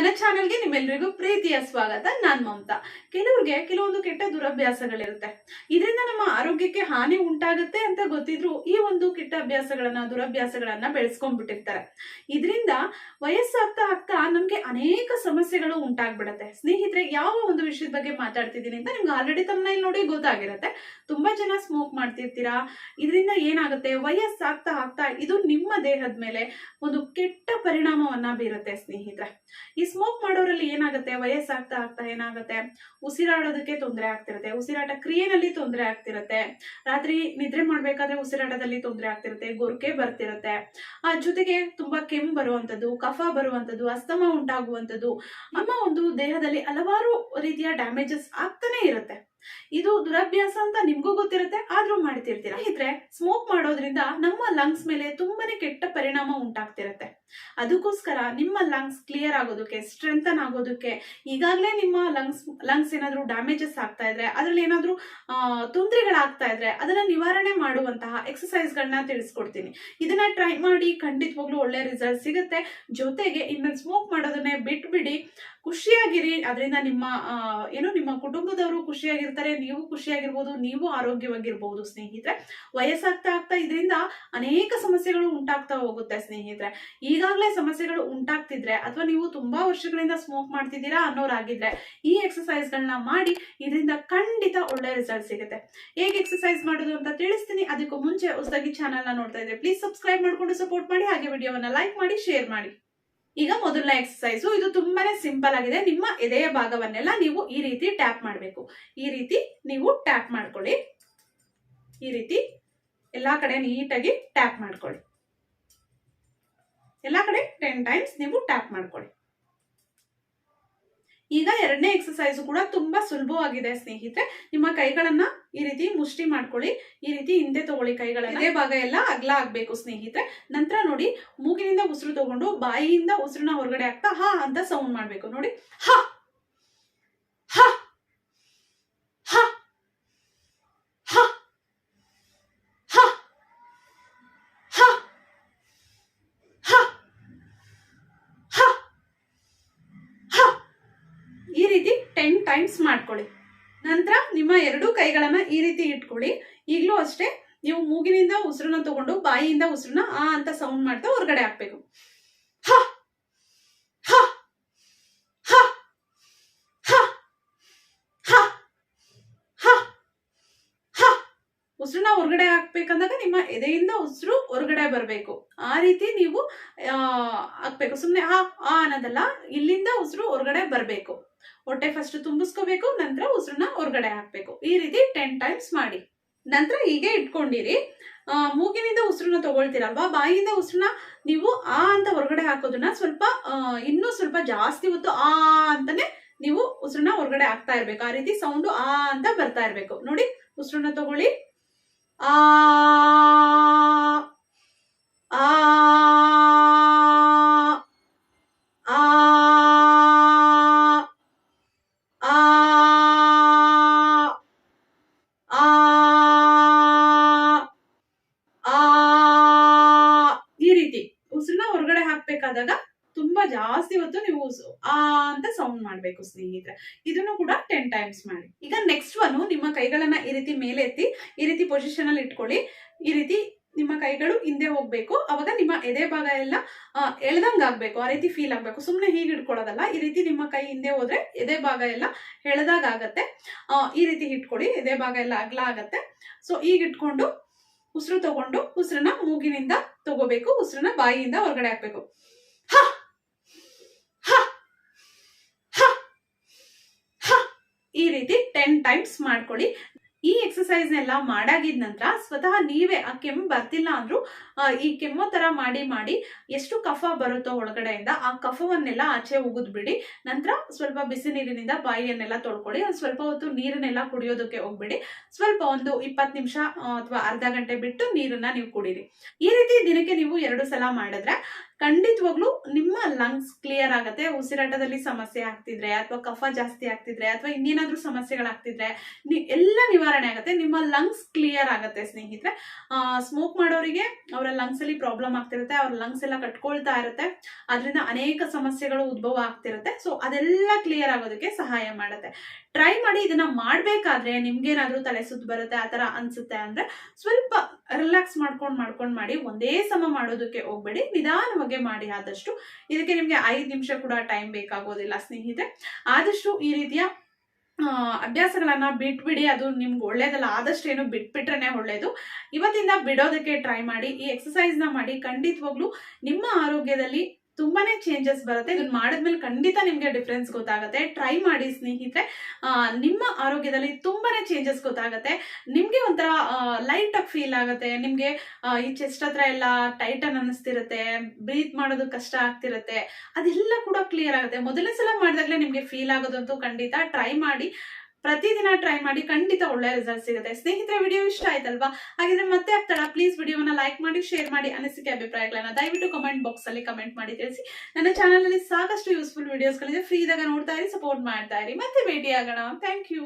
ನನ್ನ ಚಾನೆಲ್ಗೆ ನಿಮ್ಮೆಲ್ಲರಿಗೂ ಪ್ರೀತಿಯ ಸ್ವಾಗತ. ನಾನ್ ಮಮತಾ. ಕೆಲವ್ರಿಗೆ ಕೆಲವೊಂದು ಕೆಟ್ಟ ದುರಭ್ಯಾಸಗಳಿರುತ್ತೆ. ಇದರಿಂದ ನಮ್ಮ ಆರೋಗ್ಯಕ್ಕೆ ಹಾನಿ ಉಂಟಾಗುತ್ತೆ ಅಂತ ಗೊತ್ತಿದ್ರು ಈ ಒಂದು ಕೆಟ್ಟ ಅಭ್ಯಾಸಗಳನ್ನ, ದುರಭ್ಯಾಸಗಳನ್ನ ಬೆಳೆಸ್ಕೊಂಡ್ಬಿಟ್ಟಿರ್ತಾರೆ. ಇದರಿಂದ ವಯಸ್ಸಾಗ್ತಾ ಆಗ್ತಾ ನಮ್ಗೆ ಅನೇಕ ಸಮಸ್ಯೆಗಳು ಉಂಟಾಗ್ಬಿಡತ್ತೆ. ಸ್ನೇಹಿತರೆ, ಯಾವ ಒಂದು ವಿಷಯದ ಬಗ್ಗೆ ಮಾತಾಡ್ತಿದ್ದೀನಿ ಅಂತ ನಿಮ್ಗೆ ಆಲ್ರೆಡಿ ತಮ್ಮ ನೋಡಿ ಗೊತ್ತಾಗಿರುತ್ತೆ. ತುಂಬಾ ಜನ ಸ್ಮೋಕ್ ಮಾಡ್ತಿರ್ತೀರಾ? ಇದರಿಂದ ಏನಾಗುತ್ತೆ? ವಯಸ್ಸಾಗ್ತಾ ಆಗ್ತಾ ಇದು ನಿಮ್ಮ ದೇಹದ ಮೇಲೆ ಒಂದು ಕೆಟ್ಟ ಪರಿಣಾಮವನ್ನ ಬೀರುತ್ತೆ ಸ್ನೇಹಿತರೆ. ಈ ಸ್ಮೋಕ್ ಮಾಡೋರಲ್ಲಿ ಏನಾಗುತ್ತೆ? ವಯಸ್ಸಾಗ್ತಾ ಆಗ್ತಾ ಏನಾಗುತ್ತೆ? ಉಸಿರಾಡೋದಕ್ಕೆ ತೊಂದರೆ ಆಗ್ತಿರುತ್ತೆ. ಉಸಿರಾಟ ಕ್ರಿಯೆನಲ್ಲಿ ತೊಂದರೆ ಆಗ್ತಿರುತ್ತೆ. ರಾತ್ರಿ ನಿದ್ರೆ ಮಾಡ್ಬೇಕಾದ್ರೆ ಉಸಿರಾಟದಲ್ಲಿ ತೊಂದರೆ ಆಗ್ತಿರುತ್ತೆ. ಗೊರಕೆ ಬರ್ತಿರುತ್ತೆ. ಆ ಜೊತೆಗೆ ತುಂಬಾ ಕೆಮ್ಮು ಬರುವಂತದ್ದು ಕಫ ಬರುವಂತದ್ದು ಅಸ್ತಮ ಉಂಟಾಗುವಂತದ್ದು ನಮ್ಮ ಒಂದು ದೇಹದಲ್ಲಿ ಹಲವಾರು ರೀತಿಯ ಡ್ಯಾಮೇಜಸ್ ಆಗ್ತಾನೆ ಇರುತ್ತೆ. ಇದು ದುರಭ್ಯಾಸ ಅಂತ ನಿಮ್ಗೂ ಗೊತ್ತಿರುತ್ತೆ, ಆದ್ರೂ ಮಾಡ್ತಿರ್ತೀರ? ಇದ್ರೆ ಸ್ಮೋಕ್ ಮಾಡೋದ್ರಿಂದ ನಮ್ಮ ಲಂಗ್ಸ್ ಮೇಲೆ ತುಂಬಾನೇ ಕೆಟ್ಟ ಪರಿಣಾಮ ಉಂಟಾಗ್ತಿರುತ್ತೆ. ಅದಕ್ಕೋಸ್ಕರ ನಿಮ್ಮ ಲಂಗ್ಸ್ ಕ್ಲಿಯರ್ ಆಗೋದಕ್ಕೆ ಸ್ಟ್ರೆಂಥನ್ ಆಗೋದಕ್ಕೆ, ಈಗಾಗಲೇ ನಿಮ್ಮ ಲಂಗ್ಸ್ ಲಂಗ್ಸ್ ಏನಾದ್ರೂ ಡ್ಯಾಮೇಜಸ್ ಆಗ್ತಾ ಇದ್ರೆ, ಅದ್ರಲ್ಲಿ ಏನಾದ್ರೂ ತೊಂದರೆಗಳಾಗ್ತಾ ಇದ್ರೆ ಅದನ್ನ ನಿವಾರಣೆ ಮಾಡುವಂತಹ ಎಕ್ಸಸೈಸ್ ಗಳನ್ನ ತಿಳಿಸ್ಕೊಡ್ತೀನಿ. ಇದನ್ನ ಟ್ರೈ ಮಾಡಿ ಖಂಡಿತವಾಗ್ಲೂ ಒಳ್ಳೆ ರಿಸಲ್ಟ್ ಸಿಗುತ್ತೆ. ಜೊತೆಗೆ ಇನ್ನು ಸ್ಮೋಕ್ ಮಾಡೋದನ್ನೇ ಬಿಟ್ಬಿಡಿ. ಖುಷಿಯಾಗಿರಿ. ಅದರಿಂದ ನಿಮ್ಮ ಏನು ನಿಮ್ಮ ಕುಟುಂಬದವರು ಖುಷಿಯಾಗಿರ್ತಾರೆ, ನೀವು ಖುಷಿಯಾಗಿರ್ಬೋದು, ನೀವು ಆರೋಗ್ಯವಾಗಿರ್ಬೋದು ಸ್ನೇಹಿತರೆ. ವಯಸ್ಸಾಗ್ತಾ ಆಗ್ತಾ ಇದರಿಂದ ಅನೇಕ ಸಮಸ್ಯೆಗಳು ಉಂಟಾಗ್ತಾ ಹೋಗುತ್ತೆ ಸ್ನೇಹಿತರೆ. ಈಗಾಗಲೇ ಸಮಸ್ಯೆಗಳು ಉಂಟಾಗ್ತಿದ್ರೆ ಅಥವಾ ನೀವು ತುಂಬಾ ವರ್ಷಗಳಿಂದ ಸ್ಮೋಕ್ ಮಾಡ್ತಿದ್ದೀರಾ ಅನ್ನೋರಾಗಿದ್ರೆ ಈ ಎಕ್ಸಸೈಸ್ ಗಳನ್ನ ಮಾಡಿ ಇದರಿಂದ ಖಂಡಿತ ಒಳ್ಳೆ ರಿಸಲ್ಟ್ ಸಿಗುತ್ತೆ. ಹೇಗೆ ಎಕ್ಸಸೈಸ್ ಮಾಡೋದು ಅಂತ ತಿಳಿಸ್ತೀನಿ. ಅದಕ್ಕೂ ಮುಂಚೆ ಹೊಸದಾಗಿ ಚಾನಲ್ನ ನೋಡ್ತಾ ಇದ್ರೆ ಪ್ಲೀಸ್ ಸಬ್ಸ್ಕ್ರೈಬ್ ಮಾಡ್ಕೊಂಡು ಸಪೋರ್ಟ್ ಮಾಡಿ. ಹಾಗೆ ವಿಡಿಯೋವನ್ನ ಲೈಕ್ ಮಾಡಿ ಶೇರ್ ಮಾಡಿ. ಈಗ ಮೊದಲನೇ ಎಕ್ಸಸೈಸು ಇದು ತುಂಬಾನೇ ಸಿಂಪಲ್ ಆಗಿದೆ. ನಿಮ್ಮ ಎದೆಯ ಭಾಗವನ್ನೆಲ್ಲ ನೀವು ಈ ರೀತಿ ಟ್ಯಾಪ್ ಮಾಡಬೇಕು. ಈ ರೀತಿ ನೀವು ಟ್ಯಾಪ್ ಮಾಡ್ಕೊಳ್ಳಿ. ಈ ರೀತಿ ಎಲ್ಲಾ ಕಡೆ ನೀಟಾಗಿ ಟ್ಯಾಪ್ ಮಾಡ್ಕೊಳ್ಳಿ. ಎಲ್ಲಾ ಕಡೆ ಟೆನ್ ಟೈಮ್ಸ್ ನೀವು ಟ್ಯಾಪ್ ಮಾಡ್ಕೊಳ್ಳಿ. ಈಗ ಎರಡನೇ ಎಕ್ಸಸೈಸ್ ಕೂಡ ತುಂಬಾ ಸುಲಭವಾಗಿದೆ, ಸ್ನೇಹಿತರೆ. ನಿಮ್ಮ ಕೈಗಳನ್ನ ಈ ರೀತಿ ಮುಷ್ಟಿ ಮಾಡ್ಕೊಳ್ಳಿ. ಈ ರೀತಿ ಹಿಂದೆ ತಗೊಳ್ಳಿ ಕೈಗಳನ್ನ. ಇದೇ ಭಾಗ ಎಲ್ಲ ಅಗ್ಲ ಆಗ್ಬೇಕು, ಸ್ನೇಹಿತರೆ. ನಂತರ ನೋಡಿ, ಮೂಗಿನಿಂದ ಉಸಿರು ತಗೊಂಡು ಬಾಯಿಯಿಂದ ಉಸಿರನ್ನ ಹೊರಗಡೆ ಆಗ್ತಾ ಹಾ ಅಂತ ಸೌಂಡ್ ಮಾಡ್ಬೇಕು. ನೋಡಿ ಹಾ ಹ ಹ ಹ ಹ ಹ ಹ ಹ ಹ ಈ ರೀತಿ ಟೆನ್ ಟೈಮ್ಸ್ ಮಾಡ್ಕೊಳ್ಳಿ. ನಂತರ ನಿಮ್ಮ ಎರಡೂ ಕೈಗಳನ್ನ ಈ ರೀತಿ ಇಟ್ಕೊಳ್ಳಿ. ಈಗಲೂ ಅಷ್ಟೇ ನೀವು ಮೂಗಿನಿಂದ ಉಸಿರನ್ನ ತಗೊಂಡು ಬಾಯಿಯಿಂದ ಉಸಿರನ್ನ ಆ ಅಂತ ಸೌಂಡ್ ಮಾಡ್ತಾ ಹೊರಗಡೆ ಹಾಕ್ಬೇಕು ಹ ಹ ಹ ಹ ಹ ಹ ಹ ಉಸಿರನ್ನ ಹೊರಗಡೆ ಹಾಕ್ಬೇಕಂದಾಗ ನಿಮ್ಮ ಎದೆಯಿಂದ ಉಸಿರು ಹೊರಗಡೆ ಬರಬೇಕು. ಆ ರೀತಿ ನೀವು ಹಾಕ್ಬೇಕು. ಸುಮ್ಮನೆ ಆ ಆ ಅನ್ನೋದಲ್ಲ. ಇಲ್ಲಿಂದ ಉಸಿರು ಹೊರಗಡೆ ಬರಬೇಕು. ಹೊಟ್ಟೆ ಫಸ್ಟ್ ತುಂಬಿಸ್ಕೋಬೇಕು, ನಂತರ ಉಸಿರನ್ನ ಹೊರಗಡೆ ಹಾಕ್ಬೇಕು. ಈ ರೀತಿ ಟೆನ್ ಟೈಮ್ಸ್ ಮಾಡಿ. ನಂತರ ಹೀಗೆ ಇಟ್ಕೊಂಡಿರಿ. ಮೂಗಿನಿಂದ ಉಸಿರನ್ನ ತಗೊಳ್ತೀರಲ್ವಾ? ಬಾಯಿಯಿಂದ ಉಸಿರನ್ನ ನೀವು ಆ ಅಂತ ಹೊರಗಡೆ ಹಾಕೋದನ್ನ ಸ್ವಲ್ಪ ಇನ್ನೂ ಸ್ವಲ್ಪ ಜಾಸ್ತಿ ಹೊತ್ತು ಆ ಅಂತಾನೆ ನೀವು ಉಸಿರನ್ನ ಹೊರಗಡೆ ಹಾಕ್ತಾ ಇರ್ಬೇಕು. ಆ ರೀತಿ ಸೌಂಡು ಆ ಅಂತ ಬರ್ತಾ ಇರ್ಬೇಕು. ನೋಡಿ, ಉಸಿರನ್ನ ತಗೊಳ್ಳಿ. ಆ ಈ ರೀತಿ ಉಸಿರನ್ನ ಹೊರಗಡೆ ಹಾಕ್ಬೇಕಾದಾಗ ಜಾಸ್ತಿ ಹೊತ್ತು ನೀವು ಆ ಅಂತ ಸೌಂಡ್ ಮಾಡಬೇಕು ಸ್ನೇಹಿತರೆ. ಇದನ್ನು ಕೂಡ ಟೆನ್ ಟೈಮ್ಸ್ ಮಾಡಿ. ಈಗ ನೆಕ್ಸ್ಟ್ ಒನ್ ನಿಮ್ಮ ಕೈಗಳನ್ನ ಈ ರೀತಿ ಮೇಲೆ ಎತ್ತಿ, ಈ ರೀತಿ ಪೊಸಿಷನ್ ಅಲ್ಲಿ ಇಟ್ಕೊಳ್ಳಿ. ಈ ರೀತಿ ನಿಮ್ಮ ಕೈಗಳು ಹಿಂದೆ ಹೋಗ್ಬೇಕು. ಅವಾಗ ನಿಮ್ಮ ಎದೆ ಭಾಗ ಎಲ್ಲ ಎಳ್ದಂಗೆ ಆಗಬೇಕು. ಆ ರೀತಿ ಫೀಲ್ ಆಗಬೇಕು. ಸುಮ್ಮನೆ ಹೀಗೆ ಇಟ್ಕೊಳ್ಳೋದಲ್ಲ. ಈ ರೀತಿ ನಿಮ್ಮ ಕೈ ಹಿಂದೆ ಹೋದ್ರೆ ಎದೆ ಭಾಗ ಎಲ್ಲ ಎಳೆದಾಗ ಆಗತ್ತೆ. ಈ ರೀತಿ ಇಟ್ಕೊಳ್ಳಿ. ಎದೆ ಭಾಗ ಎಲ್ಲ ಅಗ್ಲ ಆಗತ್ತೆ. ಸೊ ಈಗ ಇಟ್ಕೊಂಡು ಉಸಿರು ತಗೊಂಡು ಉಸಿರನ್ನ ಮೂಗಿನಿಂದ ತಗೋಬೇಕು. ಉಸಿರನ್ನ ಬಾಯಿಯಿಂದ ಹೊರಗಡೆ ಹಾಕ್ಬೇಕು. ಹ ಹ ಹ ಈ ರೀತಿ ಟೆನ್ ಟೈಮ್ಸ್ ಮಾಡ್ಕೊಳ್ಳಿ. ಈ ಎಕ್ಸಸೈಸ್ ನೆಲ್ಲ ಮಾಡಾಗಿದ ನಂತರ ಸ್ವತಃ ನೀವೇ ಆ ಕೆಮ್ಮು ಬರ್ತಿಲ್ಲ ಅಂದ್ರೂ ಈ ಕೆಮ್ಮೋ ತರ ಮಾಡಿ ಮಾಡಿ ಎಷ್ಟು ಕಫ ಬರುತ್ತೋ ಒಳಗಡೆಯಿಂದ ಆ ಕಫವನ್ನೆಲ್ಲ ಆಚೆ ಉಗಿದ್ಬಿಡಿ ನಂತರ ಸ್ವಲ್ಪ ಬಿಸಿ ನೀರಿನಿಂದ ಬಾಯಿಯನ್ನೆಲ್ಲ ತೊಳ್ಕೊಳ್ಳಿ. ಸ್ವಲ್ಪ ಹೊತ್ತು ನೀರನ್ನೆಲ್ಲ ಕುಡಿಯೋದಕ್ಕೆ ಹೋಗ್ಬೇಡಿ. ಸ್ವಲ್ಪ ಒಂದು ಇಪ್ಪತ್ತು ನಿಮಿಷ ಅಥವಾ ಅರ್ಧ ಗಂಟೆ ಬಿಟ್ಟು ನೀರನ್ನ ನೀವು ಕುಡೀರಿ. ಈ ರೀತಿ ದಿನಕ್ಕೆ ನೀವು ಎರಡು ಸಲ ಮಾಡಿದ್ರೆ ಖಂಡಿತವಾಗ್ಲೂ ನಿಮ್ಮ ಲಂಗ್ಸ್ ಕ್ಲಿಯರ್ ಆಗುತ್ತೆ, ಉಸಿರಾಟದಲ್ಲಿ ಸಮಸ್ಯೆ ಆಗ್ತಿದ್ರೆ, ಅಥವಾ ಕಫ ಜಾಸ್ತಿ ಆಗ್ತಿದ್ರೆ, ಅಥವಾ ಇನ್ನೇನಾದ್ರೂ ಸಮಸ್ಯೆಗಳಾಗ್ತಿದ್ರೆ ಎಲ್ಲ ನಿವಾರಣೆ ಆಗುತ್ತೆ. ನಿಮ್ಮ ಲಂಗ್ಸ್ ಕ್ಲಿಯರ್ ಆಗುತ್ತೆ ಸ್ನೇಹಿತರೆ. ಸ್ಮೋಕ್ ಮಾಡೋರಿಗೆ ಅವರ ಲಂಗ್ಸ್ ಅಲ್ಲಿ ಪ್ರಾಬ್ಲಮ್ ಆಗ್ತಿರುತ್ತೆ, ಅವ್ರ ಲಂಗ್ಸ್ ಎಲ್ಲ ಕಟ್ಕೊಳ್ತಾ ಇರುತ್ತೆ. ಅದರಿಂದ ಅನೇಕ ಸಮಸ್ಯೆಗಳು ಉದ್ಭವ ಆಗ್ತಿರುತ್ತೆ. ಸೊ ಅದೆಲ್ಲ ಕ್ಲಿಯರ್ ಆಗೋದಕ್ಕೆ ಸಹಾಯ ಮಾಡುತ್ತೆ. ಟ್ರೈ ಮಾಡಿ ಇದನ್ನ ಮಾಡ್ಬೇಕಾದ್ರೆ ನಿಮ್ಗೇನಾದ್ರೂ ತಲೆ ಸುತ್ತು ಬರುತ್ತೆ, ಆ ತರ ಅನ್ಸುತ್ತೆ ಅಂದ್ರೆ ಸ್ವಲ್ಪ ರಿಲ್ಯಾಕ್ಸ್ ಮಾಡ್ಕೊಂಡು ಮಾಡ್ಕೊಂಡು ಮಾಡಿ ಒಂದೇ ಸಮ ಮಾಡೋದಕ್ಕೆ ಹೋಗ್ಬೇಡಿ. ನಿಧಾನವಾಗಿ ಮಾಡಿ ಆದಷ್ಟು ಇದಕ್ಕೆ ನಿಮಗೆ ಐದು ನಿಮಿಷ ಕೂಡ ಟೈಮ್ ಬೇಕಾಗೋದಿಲ್ಲ ಸ್ನೇಹಿತೆ ಆದಷ್ಟು ಈ ರೀತಿಯ ಅಭ್ಯಾಸಗಳನ್ನ ಬಿಟ್ಬಿಡಿ. ಅದು ನಿಮ್ಗೆ ಒಳ್ಳೇದಲ್ಲ, ಆದಷ್ಟು ಏನು ಬಿಟ್ಬಿಟ್ರೆ ಒಳ್ಳೇದು. ಇವತ್ತಿಂದ ಬಿಡೋದಕ್ಕೆ ಟ್ರೈ ಮಾಡಿ, ಈ ಎಕ್ಸಸೈಸ್ನ ಮಾಡಿ ಖಂಡಿತವಾಗ್ಲೂ ನಿಮ್ಮ ಆರೋಗ್ಯದಲ್ಲಿ ತುಂಬಾನೇ ಚೇಂಜಸ್ ಬರುತ್ತೆ. ಇದನ್ನ ಮಾಡಿದ್ಮೇಲೆ ಖಂಡಿತ ನಿಮ್ಗೆ ಡಿಫ್ರೆನ್ಸ್ ಗೊತ್ತಾಗುತ್ತೆ. ಟ್ರೈ ಮಾಡಿ ಸ್ನೇಹಿತರೆ. ನಿಮ್ಮ ಆರೋಗ್ಯದಲ್ಲಿ ತುಂಬಾನೇ ಚೇಂಜಸ್ ಗೊತ್ತಾಗುತ್ತೆ. ನಿಮ್ಗೆ ಒಂಥರ ಲೈಟ್ ಆಗಿ ಫೀಲ್ ಆಗುತ್ತೆ. ನಿಮ್ಗೆ ಈ ಚೆಸ್ಟ್ ಹತ್ರ ಎಲ್ಲ ಟೈಟನ್ ಅನ್ನಿಸ್ತಿರುತ್ತೆ. ಬ್ರೀತ್ ಮಾಡೋದು ಕಷ್ಟ ಆಗ್ತಿರುತ್ತೆ. ಅದೆಲ್ಲ ಕೂಡ ಕ್ಲಿಯರ್ ಆಗುತ್ತೆ. ಮೊದಲನೇ ಸಲ ಮಾಡಿದಾಗಲೇ ನಿಮ್ಗೆ ಫೀಲ್ ಆಗೋದಂತೂ ಖಂಡಿತ ಟ್ರೈ ಮಾಡಿ. ಪ್ರತಿದಿನ ಟ್ರೈ ಮಾಡಿ ಖಂಡಿತ ಒಳ್ಳೆ ರಿಸಲ್ಟ್ ಸಿಗುತ್ತೆ. ಸ್ನೇಹಿತರೆ ವಿಡಿಯೋ ಇಷ್ಟ ಆಯ್ತಲ್ವಾ? ಹಾಗಿದ್ರೆ ಮತ್ತೆ ಆಗ್ತಾಳ. ಪ್ಲೀಸ್ ವಿಡಿಯೋನ ಲೈಕ್ ಮಾಡಿ ಶೇರ್ ಮಾಡಿ ಅನಿಸಿಕೆ ಅಭಿಪ್ರಾಯಗಳನ್ನ ದಯವಿಟ್ಟು ಕಮೆಂಟ್ ಬಾಕ್ಸ್ ಅಲ್ಲಿ ಕಮೆಂಟ್ ಮಾಡಿ ತಿಳಿಸಿ. ನನ್ನ ಚಾನಲ್ ಅಲ್ಲಿ ಸಾಕಷ್ಟು ಯೂಸ್ಫುಲ್ ವಿಡಿಯೋಸ್ಗಳಿದೆ ಫ್ರೀ ಇದ್ದಾಗ ನೋಡ್ತಾ ಇರಿ ಸಪೋರ್ಟ್ ಮಾಡ್ತಾ ಇರಿ. ಮತ್ತೆ ಭೇಟಿ ಆಗೋಣ ಥ್ಯಾಂಕ್ ಯು